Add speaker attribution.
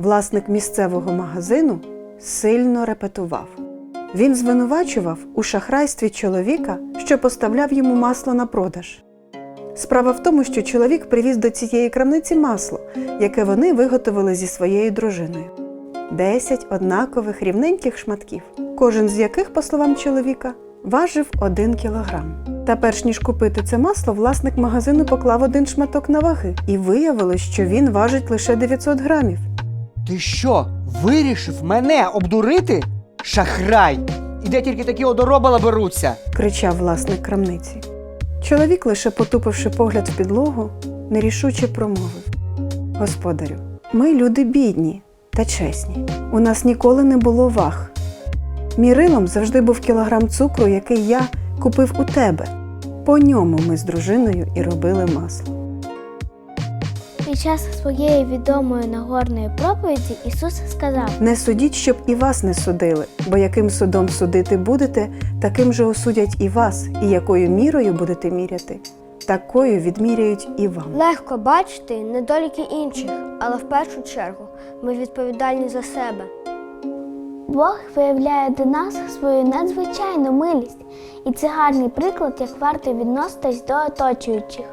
Speaker 1: власник місцевого магазину, сильно репетував. Він звинувачував у шахрайстві чоловіка, що поставляв йому масло на продаж. Справа в тому, що чоловік привіз до цієї крамниці масло, яке вони виготовили зі своєю дружиною. Десять однакових рівненьких шматків, кожен з яких, по словам чоловіка, важив один кілограм. Та перш ніж купити це масло, власник магазину поклав один шматок на ваги, і виявилось, що він важить лише 900 грамів.
Speaker 2: Ти що, вирішив мене обдурити? Шахрай! І де тільки такі одоробала беруться?
Speaker 1: кричав власник крамниці. Чоловік, лише потупивши погляд в підлогу, нерішуче промовив: Господарю, ми люди бідні та чесні. У нас ніколи не було ваг. Мірилом завжди був кілограм цукру, який я купив у тебе. По ньому ми з дружиною і робили масло.
Speaker 3: Під час своєї відомої Нагорної проповіді Ісус сказав:
Speaker 1: Не судіть, щоб і вас не судили, бо яким судом судити будете, таким же осудять і вас, і якою мірою будете міряти, такою відміряють і вам.
Speaker 4: Легко бачити недоліки інших, але в першу чергу ми відповідальні за себе.
Speaker 3: Бог виявляє до нас свою надзвичайну милість, і це гарний приклад, як варто відноситись до оточуючих.